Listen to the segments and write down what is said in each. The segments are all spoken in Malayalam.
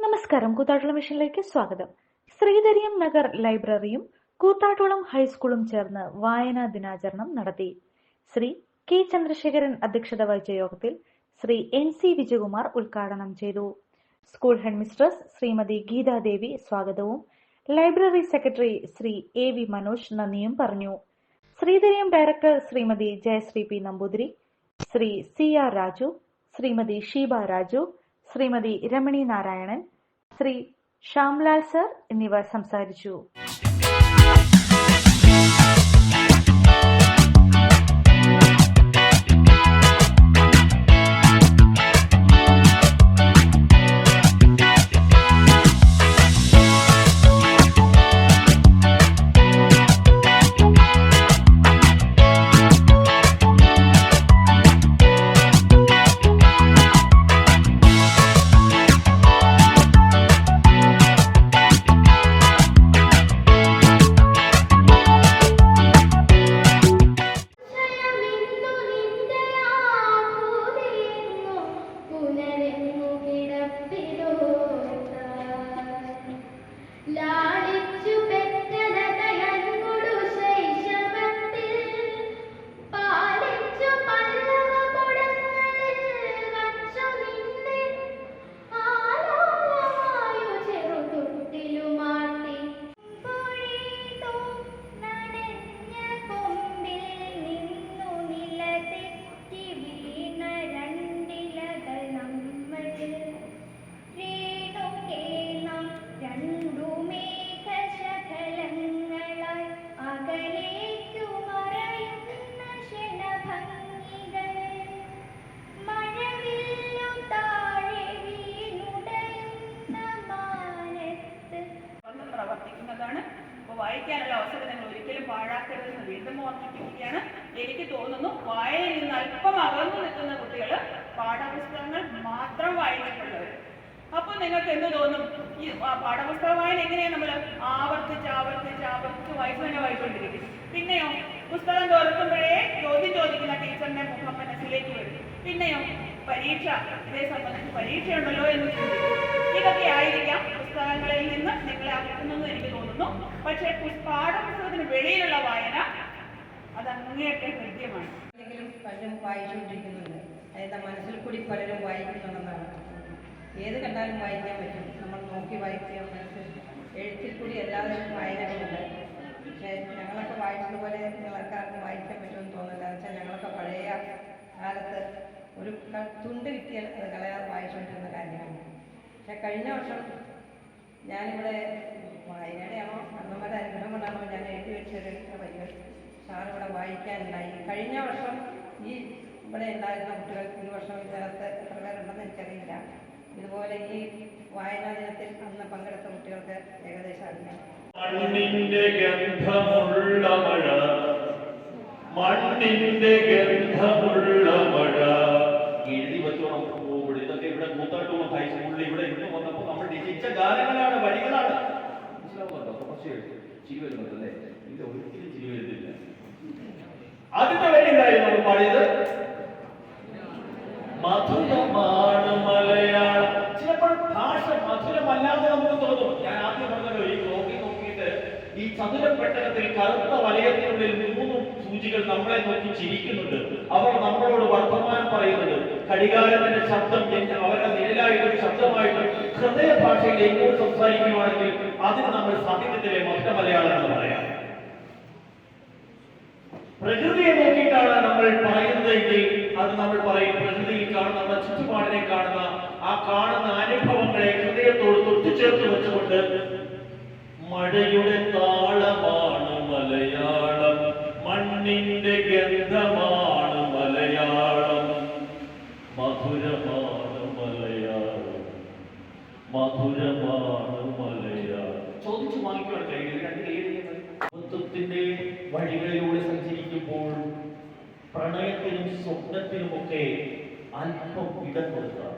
നമസ്കാരം. കൂത്താട്ടുള്ള മിഷനിലേക്ക് സ്വാഗതം. ശ്രീധരിയം നഗർ ലൈബ്രറിയും കൂത്താട്ടുളം ഹൈസ്കൂളും ചേർന്ന് വായനാ ദിനാചരണം നടത്തി. ശ്രീ കെ ചന്ദ്രശേഖരൻ അധ്യക്ഷത വഹിച്ച യോഗത്തിൽ ശ്രീ എൻ സി വിജയകുമാർ ഉദ്ഘാടനം ചെയ്തു. സ്കൂൾ ഹെഡ്മിസ്ട്രസ് ശ്രീമതി ഗീതാദേവി സ്വാഗതവും. Library secretary Sri A V Manoj നന്ദിയും പറഞ്ഞു. Sreedhareeyam director Srimathi Jayasree P Namboothiri Sri C R Raju Srimathi Sheeba Raju Srimathi Ramani Narayanan Sri Shyamlal sir എന്നിവർ സംസാരിച്ചു. വായിക്കാനുള്ള അവസരം നിങ്ങൾ ഒരിക്കലും പാഴാക്കരുതെന്ന് വീണ്ടും ഓർമ്മിപ്പിക്കുകയാണ്. എനിക്ക് തോന്നുന്നു വായനയിൽ നിന്ന് അല്പം അകന്നു നിൽക്കുന്ന കുട്ടികൾ പാഠപുസ്തകങ്ങൾ മാത്രം വായിച്ചിട്ടുള്ളവർ അപ്പൊ നിങ്ങൾക്ക് എന്ത് തോന്നും? ഈ പാഠപുസ്തക വായന എങ്ങനെയാണ് നമ്മൾ ആവർത്തിച്ച് ആവർത്തിച്ച് ആവർത്തിച്ച് വായിച്ചു തന്നെ വായിച്ചുകൊണ്ടിരിക്കും. പിന്നെയോ പുസ്തകം തുറക്കുമ്പോഴേ ചോദ്യം ചോദിക്കുന്ന ടീച്ചറിന്റെ മുഖം മനസ്സിലേക്ക് വരും. പിന്നെയോ പരീക്ഷ ഇതേ സംബന്ധിച്ച് പരീക്ഷയുണ്ടല്ലോ എന്ന് ചിന്തിക്കും. ഇതൊക്കെ ആയിരിക്കാം പുസ്തകങ്ങളിൽ നിന്ന് നിങ്ങളെ അകറ്റുന്നെന്ന് എനിക്ക് തോന്നുന്നു. പക്ഷേ പാഠപുസ്തകത്തിന് വെളിയിലുള്ള വായന അത് അങ്ങേയറ്റം ഹൃദ്യമാണ്. എന്തെങ്കിലും പലരും വായിച്ചുകൊണ്ടിരിക്കുന്നുണ്ട്. അതായത് മനസ്സിൽ കൂടി പലരും വായിക്കുന്നുണ്ടെന്നാണ്. ഏത് കണ്ടാലും വായിക്കാൻ പറ്റും. നമ്മൾ നോക്കി വായിക്കുക മനസ്സിൽ എഴുത്തിൽ കൂടി എല്ലാവരും വായനകളുണ്ട്. പക്ഷേ ഞങ്ങളൊക്കെ വായിച്ചതുപോലെ നിങ്ങൾക്കാർക്കും വായിക്കാൻ പറ്റുമെന്ന് തോന്നുന്നില്ല. എന്ന് വെച്ചാൽ ഞങ്ങളൊക്കെ പഴയ കാലത്ത് ഒരു തുണ്ട് കിട്ടിയാൽ അത് വായിച്ചുകൊണ്ടിരുന്ന കാര്യമാണ്. പക്ഷെ കഴിഞ്ഞ വർഷം ഞാനിവിടെ വായനയുടെയാണോ അമ്മമാരുടെ അനുഗ്രഹം കൊണ്ടാണോ ഞാൻ എഴുതി വെച്ചൊരു പരിപാടി. സാറിവിടെ വായിക്കാനുണ്ടായി. കഴിഞ്ഞ വർഷം ഈ ഇവിടെ ഉണ്ടായിരുന്ന കുട്ടികൾ ഈ വർഷം ഇതിനകത്ത് എത്ര പേരുണ്ടെന്ന് എനിക്കറിയില്ല. ഇതുപോലെ ഈ വായനാ ദിനത്തിൽ അന്ന് പങ്കെടുത്ത കുട്ടികൾക്ക് ഏകദേശം അറിയാം. മണ്ണിന്റെ ഗന്ധമുള്ള മഴ. മണ്ണിന്റെ ഗന്ധമുള്ള മഴ. ആദ്യത്തെ വരി എന്തായിരുന്നു പാടിയത്? മധുരമാണ് മലയാളം. ചിലപ്പോൾ ഭാഷ മധുരമല്ലാതെ നമുക്ക് തോന്നും. ഞാൻ ആദ്യം പറഞ്ഞല്ലോ ഈ നോക്കി നോക്കിയിട്ട് ഈ ചതുരപ്പെട്ടകത്തിൽ കറുത്ത വലയത്തിനുള്ളിൽ മൂന്ന് സൂചികൾ നമ്മളെ നോക്കി ചിരിക്കുന്നുണ്ട്. അവർ നമ്മളോട് വർത്തമാനം പറയുന്നത് കടികാരത്തിന്റെ ശബ്ദം അവരുടെ നിഴലായിട്ടും ശബ്ദമായിട്ടും ഹൃദയ ഭാഷയിൽ എങ്ങോട്ട് സംസാരിക്കുകയാണെങ്കിൽ അതിന് നമ്മൾ സാഹിത്യത്തിലെ മധുര മലയാളം പ്രകൃതിയെ നോക്കിയിട്ടാണ് നമ്മൾ പറയുന്നതെങ്കിൽ അത് നമ്മൾ പറയും. പ്രകൃതിയിൽ കാണുന്ന നമ്മുടെ ചുറ്റുപാടിനെ കാണുന്ന ആ കാണുന്ന അനുഭവങ്ങളെ ഹൃദയത്തോട് തൊട്ടുചേർത്ത് വെച്ചുകൊണ്ട് മഴയുടെ താളമാണ് മലയാളം. മണ്ണിന്റെ ഗന്ധമാണ് മലയാളം. മധുരമാണ് മലയാളം. മധുരമാണ് മലയാളം. ചോദിച്ചു വാങ്ങിക്കുവാൻ കഴിയില്ല രണ്ട് കൈയ്യടിക്കുന്നത് വഴികളിലൂടെ സഞ്ചരിക്കുമ്പോൾ പ്രണയത്തിനും സ്വപ്നത്തിനുമൊക്കെ അല്പം ഇടം കൊടുക്കാം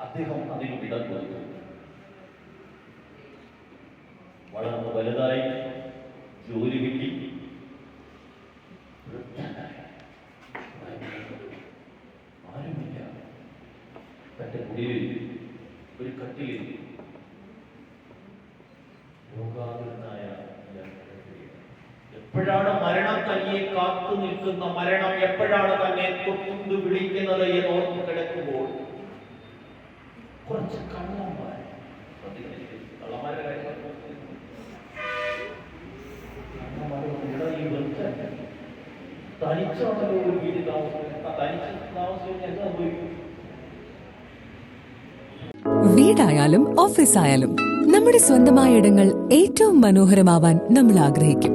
അദ്ദേഹം അതിന് ഇടം കൊടുക്കും വളർന്ന് വലുതായി ജോലി കിട്ടി. അപ്പോഴാണ് മരണം തന്നെ കാത്തു നിൽക്കുന്ന മരണം എപ്പോഴാണ് തന്നെ തൊട്ടുണ്ട് വിളിക്കുന്നത് എന്ന് ഓർത്ത് കിടക്കുമ്പോൾ കുറച്ച് കണ്ണം തനിച്ചാണല്ലോ ഒരു വീട് താമസിക്കുന്നത് ആ തനിച്ച് താമസിച്ച് എന്താ സംഭവിക്കും വീടായാലും ഓഫീസായാലും നമ്മുടെ സ്വന്തമായ ഇടങ്ങൾ ഏറ്റവും മനോഹരമാവാൻ നമ്മൾ ആഗ്രഹിക്കും.